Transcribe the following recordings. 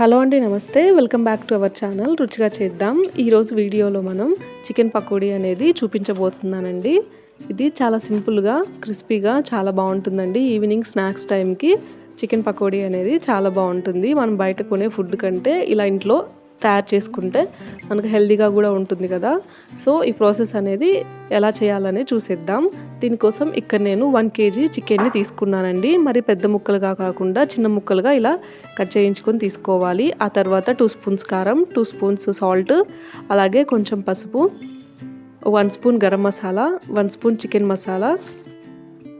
Hello అండి నమస్తే. Welcome back to our channel. రుచిగా చేద్దాం. ఈరోజు వీడియోలో మనం చికెన్ పకోడీ అనేది చూపించబోతున్నానండి. ఇది చాలా సింపుల్గా క్రిస్పీగా చాలా బాగుంటుందండి. ఈవినింగ్ స్నాక్స్ టైంకి చికెన్ పకోడీ అనేది చాలా బాగుంటుంది. మనం బయట కొనే ఫుడ్ కంటే ఇలా ఇంట్లో తయారు చేసుకుంటే మనకు హెల్దీగా కూడా ఉంటుంది కదా. సో ఈ ప్రాసెస్ అనేది ఎలా చేయాలనే చూసేద్దాం. దీనికోసం ఇక్కడ నేను వన్ కేజీ చికెన్ని తీసుకున్నానండి. మరి పెద్ద ముక్కలుగా కాకుండా చిన్న ముక్కలుగా ఇలా కట్ చేయించుకొని తీసుకోవాలి. ఆ తర్వాత టూ స్పూన్స్ కారం టూ స్పూన్స్ సాల్ట్ అలాగే కొంచెం పసుపు one spoon garam masala one spoon chicken masala.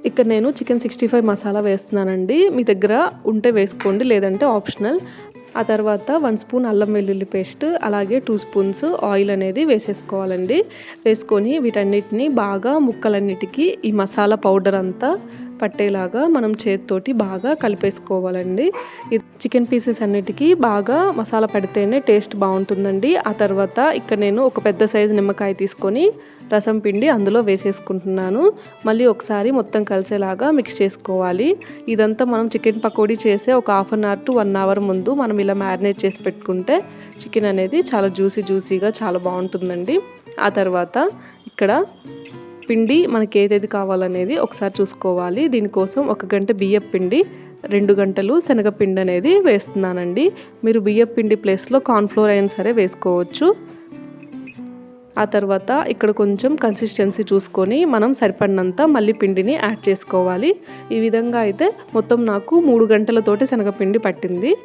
ఇక్కడ నేను చికెన్ సిక్స్టీ ఫైవ్ మసాలా వేస్తున్నానండి. మీ దగ్గర ఉంటే వేసుకోండి లేదంటే ఆప్షనల్. ఆ తర్వాత వన్ స్పూన్ అల్లం వెల్లుల్లి పేస్ట్ అలాగే టూ స్పూన్స్ ఆయిల్ అనేది వేసేసుకోవాలండి. వేసుకొని వీటన్నిటిని బాగా ముక్కలన్నిటికీ ఈ మసాలా పౌడర్ అంతా పట్టేలాగా మనం చేతితోటి బాగా కలిపేసుకోవాలండి. ఇది చికెన్ పీసెస్ అన్నిటికీ బాగా మసాలా పెడితేనే టేస్ట్ బాగుంటుందండి. ఆ తర్వాత ఇక్కడ నేను ఒక పెద్ద సైజు నిమ్మకాయ తీసుకొని రసం పిండి అందులో వేసేసుకుంటున్నాను. మళ్ళీ ఒకసారి మొత్తం కలిసేలాగా మిక్స్ చేసుకోవాలి. ఇదంతా మనం చికెన్ పకోడీ చేసే ఒక half an hour to one hour ముందు మనం ఇలా మ్యారినేట్ చేసి పెట్టుకుంటే చికెన్ అనేది చాలా జ్యూసీ జ్యూసీగా చాలా బాగుంటుందండి. ఆ తర్వాత ఇక్కడ పిండి మనకి ఏదేది కావాలనేది ఒకసారి చూసుకోవాలి. దీనికోసం ఒక గంట బియ్యం పిండి రెండు గంటలు శనగపిండి అనేది వేస్తున్నానండి. మీరు బియ్యం పిండి ప్లేస్లో కార్న్ఫ్లోర్ అయినా సరే వేసుకోవచ్చు. ఆ తర్వాత ఇక్కడ కొంచెం కన్సిస్టెన్సీ చూసుకొని మనం సరిపడినంత మళ్ళీ పిండిని యాడ్ చేసుకోవాలి. ఈ విధంగా అయితే మొత్తం నాకు మూడు గంటలతోటి శనగపిండి పట్టింది.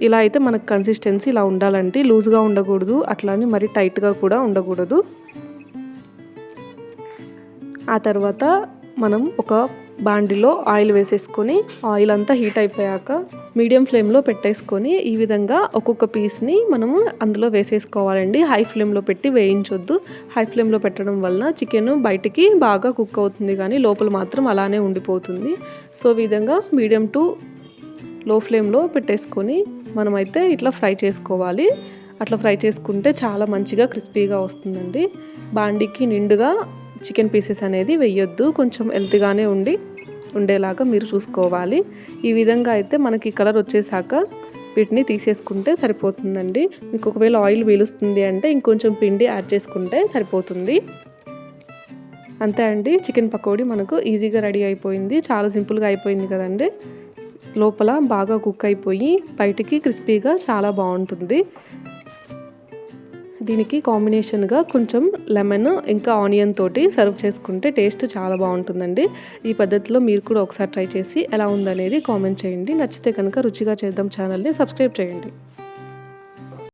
ఇలా అయితే మనకు కన్సిస్టెన్సీ ఇలా ఉండాలంటే లూజ్గా ఉండకూడదు. అట్లానే మరి టైట్గా కూడా ఉండకూడదు. ఆ తర్వాత మనం ఒక బాండిలో ఆయిల్ వేసేసుకొని ఆయిల్ అంతా హీట్ అయిపోయాక మీడియం ఫ్లేమ్లో పెట్టేసుకొని ఈ విధంగా ఒక్కొక్క పీస్ని మనము అందులో వేసేసుకోవాలండి. హై ఫ్లేమ్లో పెట్టి వేయించొద్దు. హై ఫ్లేమ్లో పెట్టడం వలన చికెన్ బయటికి బాగా కుక్ అవుతుంది కానీ లోపల మాత్రం అలానే ఉండిపోతుంది. సో విధంగా మీడియం టు లో ఫ్లేమ్లో పెట్టేసుకొని మనమైతే ఇట్లా ఫ్రై చేసుకోవాలి. అట్లా ఫ్రై చేసుకుంటే చాలా మంచిగా క్రిస్పీగా వస్తుందండి. బాండికి నిండుగా చికెన్ పీసెస్ అనేది వేయొద్దు కొంచెం హెల్త్గానే ఉండి ఉండేలాగా మీరు చూసుకోవాలి. ఈ విధంగా అయితే మనకి కలర్ వచ్చేసాక వీటిని తీసేసుకుంటే సరిపోతుందండి. మీకు ఒకవేళ ఆయిల్ పీలుస్తుంది అంటే ఇంకొంచెం పిండి యాడ్ చేసుకుంటే సరిపోతుంది. అంతే అండి చికెన్ పకోడీ మనకు ఈజీగా రెడీ అయిపోయింది. చాలా సింపుల్గా అయిపోయింది కదండి. లోపల బాగా కుక్ అయిపోయి బయటికి క్రిస్పీగా చాలా బాగుంటుంది. దీనికి కాంబినేషన్గా కొంచెం లెమన్ ఇంకా ఆనియన్ తోటి సర్వ్ చేసుకుంటే టేస్ట్ చాలా బాగుంటుందండి. ఈ పద్ధతిలో మీరు కూడా ఒకసారి ట్రై చేసి ఎలా ఉందనేది కామెంట్ చేయండి. నచ్చితే కనుక రుచిగా చేద్దాం ఛానల్ని సబ్స్క్రైబ్ చేయండి.